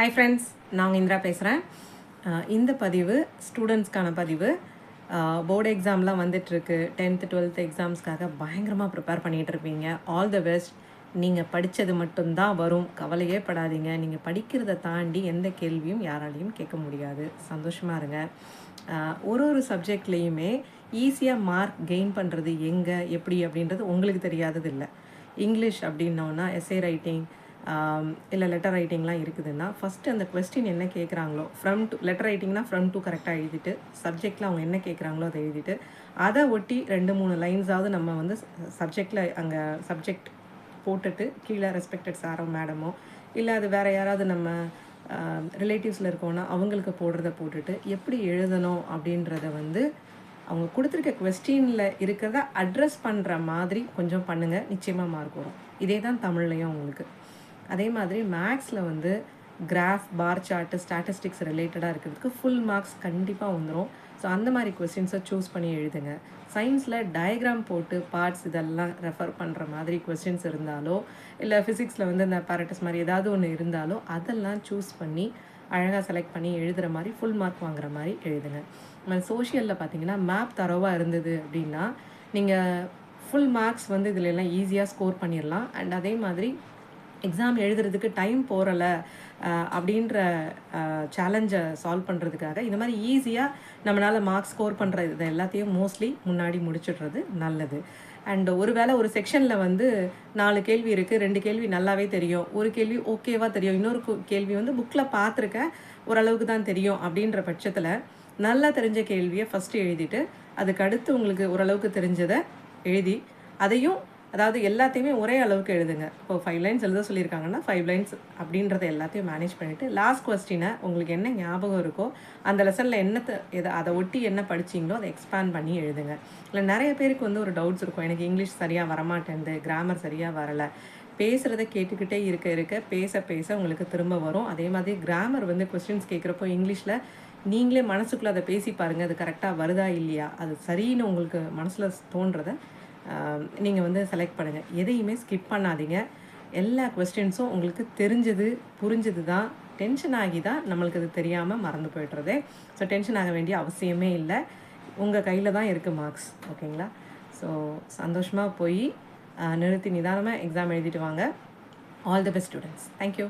Hi friends நாங்கள் இந்திரா பேசுகிறேன் இந்த பதிவு ஸ்டூடெண்ட்ஸ்க்கான பதிவு. போர்டு எக்ஸாம்லாம் வந்துட்டுருக்கு. டென்த்து டுவெல்த் எக்ஸாம்ஸ்க்காக பயங்கரமாக ப்ரிப்பேர் பண்ணிகிட்டு இருப்பீங்க. ஆல் த பெஸ்ட் நீங்கள் படித்தது மட்டும்தான் வரும். கவலையே படாதீங்க. நீங்கள் படிக்கிறத தாண்டி எந்த கேள்வியும் யாராலையும் கேட்க முடியாது. சந்தோஷமாக இருங்க. ஒரு ஒரு சப்ஜெக்ட்லேயுமே ஈஸியாக மார்க் கெயின் பண்ணுறது எங்கே எப்படி அப்படின்றது உங்களுக்கு தெரியாதது இல்லை இங்கிலீஷ் அப்படின்னோன்னா எஸ்ஏ ரைட்டிங் இல்லை லெட்டர் ரைட்டிங்லாம் இருக்குதுன்னா ஃபஸ்ட்டு அந்த கொஸ்டின் என்ன கேட்குறாங்களோ ஃப்ரம் டு லெட்டர் ரைட்டிங்னா ஃப்ரம் டூ கரெக்டாக எழுதிட்டு சப்ஜெக்டில் அவங்க என்ன கேட்குறாங்களோ அதை எழுதிட்டு அதை ஒட்டி ரெண்டு மூணு லைன்ஸாவது நம்ம வந்து சப்ஜெக்டில் அங்கே சப்ஜெக்ட் போட்டுட்டு கீழே ரெஸ்பெக்டட் சாரோ மேடமோ இல்லை அது வேறு யாராவது நம்ம ரிலேட்டிவ்ஸில் இருக்கோன்னா அவங்களுக்கு போடுறத போட்டுட்டு எப்படி எழுதணும் அப்படின்றத வந்து அவங்க கொடுத்துருக்க கொஸ்டினில் இருக்கிறத அட்ரஸ் பண்ணுற மாதிரி கொஞ்சம் பண்ணுங்கள் நிச்சயமாக மார்க் வரும். இதே தான் தமிழ்லையும் உங்களுக்கு. அதே மாதிரி மேக்ஸில் வந்து கிராஃப் பார் சார்ட்டு ஸ்டாட்டிஸ்டிக்ஸ் ரிலேட்டடாக இருக்கிறதுக்கு ஃபுல் மார்க்ஸ் கண்டிப்பாக வந்துடும் ஸோ அந்த மாதிரி கொஸ்டின்ஸை சூஸ் பண்ணி எழுதுங்க. சயின்ஸில் டயக்ராம் போட்டு பார்ட்ஸ் இதெல்லாம் ரெஃபர் பண்ணுற மாதிரி கொஸ்டின்ஸ் இருந்தாலோ இல்லை ஃபிசிக்ஸில் வந்து இந்த பேரட்டஸ் மாதிரி ஏதாவது ஒன்று இருந்தாலோ அதெல்லாம் சூஸ் பண்ணி அழகாக செலக்ட் பண்ணி எழுதுகிற மாதிரி ஃபுல் மார்க் வாங்குற மாதிரி எழுதுங்க. நம்ம சோஷியலில் பார்த்தீங்கன்னா மேப் தரவாக இருந்தது அப்படின்னா நீங்கள் ஃபுல் மார்க்ஸ் வந்து இதில் எல்லாம் ஈஸியாக ஸ்கோர் பண்ணிடலாம் அண்ட் அதே மாதிரி எக்ஸாம் எழுதுறதுக்கு டைம் போகிறல அப்படின்ற சேலஞ்சை சால்வ் பண்ணுறதுக்காக இந்த மாதிரி ஈஸியாக நம்மளால் மார்க்ஸ் ஸ்கோர் பண்ணுற இது எல்லாத்தையும் மோஸ்ட்லி முன்னாடி முடிச்சிடுறது நல்லது. அண்ட் ஒருவேளை ஒரு செக்ஷனில் வந்து நாலு கேள்வி இருக்குது ரெண்டு கேள்வி நல்லாவே தெரியும் ஒரு கேள்வி ஓகேவாக தெரியும் இன்னொரு கேள்வி வந்து புக்கில் பார்த்துருக்கேன் ஓரளவுக்கு தான் தெரியும் அப்படின்ற பட்சத்தில் நல்லா தெரிஞ்ச கேள்வியை ஃபஸ்ட்டு எழுதிட்டு அதுக்கு அடுத்து உங்களுக்கு ஓரளவுக்கு தெரிஞ்சதை எழுதி அதையும் அதாவது எல்லாத்தையுமே ஒரே அளவுக்கு எழுதுங்க. இப்போ ஃபைவ் லைன்ஸ் எழுத சொல்லியிருக்காங்கன்னா ஃபைவ் லைன்ஸ் அப்படின்றத எல்லாத்தையும் மேனேஜ் பண்ணிவிட்டு லாஸ்ட் கொஸ்டினை உங்களுக்கு என்ன ஞாபகம் இருக்கோ அந்த லெசனில் என்ன த- எதை அதை ஒட்டி என்ன படிச்சீங்களோ அதை எக்ஸ்பேண்ட் பண்ணி எழுதுங்க. இல்லை நிறைய பேருக்கு வந்து ஒரு டவுட்ஸ் இருக்கும். எனக்கு இங்கிலீஷ் சரியாக வரமாட்டேங்குது கிராமர் சரியாக வரலை. பேசுகிறத கேட்டுக்கிட்டே இருக்க இருக்க பேச பேச உங்களுக்கு திரும்ப வரும். அதே மாதிரி கிராமர் வந்து கொஸ்டின்ஸ் கேட்குறப்போ இங்கிலீஷில் நீங்களே மனசுக்குள்ளே அதை பேசி பாருங்கள் அது கரெக்டாக வருதா இல்லையா? அது சரின்னு உங்களுக்கு மனசில் தோன்றதை நீங்கள் வந்து செலக்ட் பண்ணுங்கள் எதையுமே ஸ்கிப் பண்ணாதீங்க. எல்லா கொஸ்டின்ஸும் உங்களுக்கு தெரிஞ்சது புரிஞ்சது தான் டென்ஷன் ஆகி தான் நம்மளுக்கு அது தெரியாமல் மறந்து போய்ட்டுறது ஸோ டென்ஷன் ஆக வேண்டிய அவசியமே இல்லை. உங்கள் கையில் தான் இருக்குது மார்க்ஸ் ஓகேங்களா ஸோ சந்தோஷமாக போய் நிறுத்தி நிதானமாக எக்ஸாம் எழுதிட்டு வாங்க. All the best students thank you